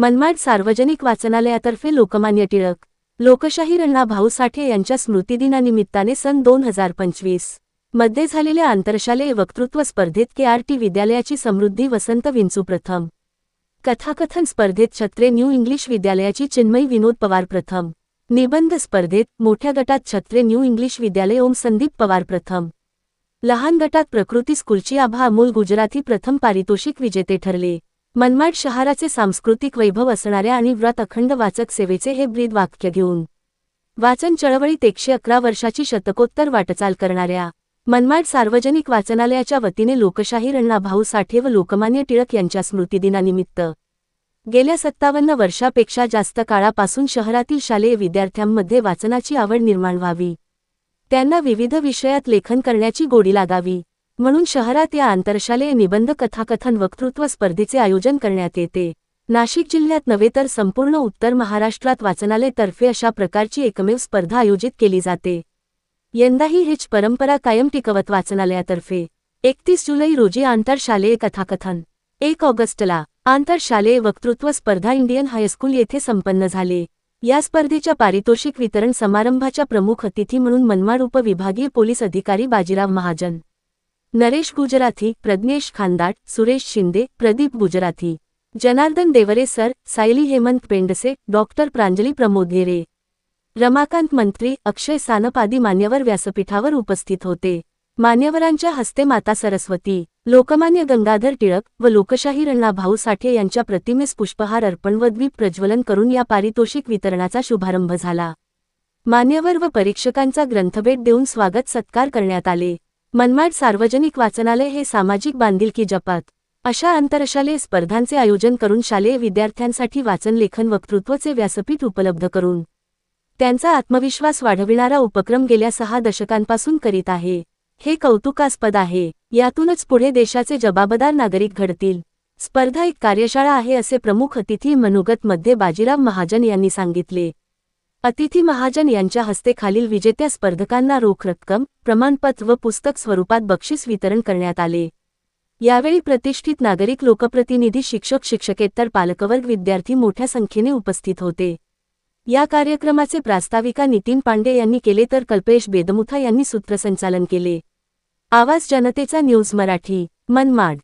मनमाड सार्वजनिक वाचनालयातर्फे लोकमान्य टिळक लोकशाही अण्णा भाऊ साठे यांच्या स्मृतिदिनानिमित्ताने सन दोन हजार पंचवीसमध्ये झालेल्या आंतरशालेय वक्तृत्व स्पर्धेत के आर टी विद्यालयाची समृद्धी वसंत विंचू प्रथम. कथाकथन स्पर्धेत छत्रे न्यू इंग्लिश विद्यालयाची चिन्मयी विनोद पवार प्रथम. निबंध स्पर्धेत मोठ्या गटात छत्रे न्यू इंग्लिश विद्यालय ओम संदीप पवार प्रथम. लहान गटात प्रकृती स्कूलची आभा अमोल गुजराती प्रथम पारितोषिक विजेते ठरले. मनमाड शहराचे सांस्कृतिक वैभव असणाऱ्या आणि व्रत अखंड वाचक सेवेचे हे ब्रीद वाक्य घेऊन वाचन चळवळीत एकशे अकरा वर्षाची शतकोत्तर वाटचाल करणाऱ्या मनमाड सार्वजनिक वाचनालयाच्या वतीने लोकशाहीर अण्णा भाऊ साठे व लोकमान्य टिळक यांच्या स्मृतिदिनानिमित्त गेल्या सत्तावन्न वर्षापेक्षा जास्त काळापासून शहरातील शालेय विद्यार्थ्यांमध्ये वाचनाची आवड निर्माण व्हावी. त्यांना विविध विषयात लेखन करण्याची गोडी लागावी. म्हणून शहरात या आंतरशालेय निबंध कथाकथन वक्तृत्व स्पर्धेचे आयोजन करण्यात येते. नाशिक जिल्ह्यात नव्हे तर संपूर्ण उत्तर महाराष्ट्रात वाचनालयतर्फे अशा प्रकारची एकमेव स्पर्धा आयोजित केली जाते. यंदाही हीच परंपरा कायम टिकवत वाचनालयातर्फे. एकतीस जुलै रोजी आंतरशालेय कथाकथन. एक ऑगस्टला आंतरशालेय वक्तृत्व स्पर्धा इंडियन हायस्कूल येथे संपन्न झाले. या स्पर्धेच्या पारितोषिक वितरण समारंभाच्या प्रमुख अतिथी म्हणून मनमाड उपविभागीय पोलीस अधिकारी बाजीराव महाजन. नरेश गुजराथी प्रज्ञेश खांदाट सुरेश शिंदे प्रदीप गुजराथी. जनार्दन देवरे सर सायली हेमंत पेंडसे डॉक्टर प्रांजली प्रमोदगेरे रमाकांत मंत्री अक्षय सानप आदी मान्यवर व्यासपीठावर उपस्थित होते. मान्यवरांच्या हस्ते माता सरस्वती लोकमान्य गंगाधर टिळक व लोकशाही भाऊ साठे यांच्या प्रतिमेस पुष्पहार अर्पण व द्वीप प्रज्वलन करून या पारितोषिक वितरणाचा शुभारंभ झाला. मान्यवर व परीक्षकांचा ग्रंथभेट देऊन स्वागत सत्कार करण्यात आले. मनमाड सार्वजनिक वाचनालय हे सामाजिक बांधिलकी जपात. अशा आंतरशालेय स्पर्धांचे आयोजन करून शालेय विद्यार्थ्यांसाठी वाचन लेखन वक्तृत्वचे व्यासपीठ उपलब्ध करून. त्यांचा आत्मविश्वास वाढविणारा उपक्रम गेल्या सहा दशकांपासून करीत आहे. हे कौतुकास्पद आहे. यातूनच पुढे देशाचे जबाबदार नागरिक घडतील. स्पर्धा एक कार्यशाळा आहे असे प्रमुख अतिथी मनुगतमध्ये बाजीराव महाजन यांनी सांगितले. अतिथी महाजन यांच्या हस्ते खालील विजेत्या स्पर्धकांना रोख रक्कम प्रमाणपत्र व पुस्तक स्वरूपात बक्षीस वितरण करण्यात आले. यावेळी प्रतिष्ठित नागरिक लोकप्रतिनिधी शिक्षक शिक्षकेतर पालकवर्ग विद्यार्थी मोठ्या संख्येने उपस्थित होते. या कार्यक्रमाचे प्रास्ताविका नितीन पांडे यांनी केले तर कल्पेश बेदमुथा यांनी सूत्रसंचालन केले. आवाज जनतेचा न्यूज मराठी मनमाड.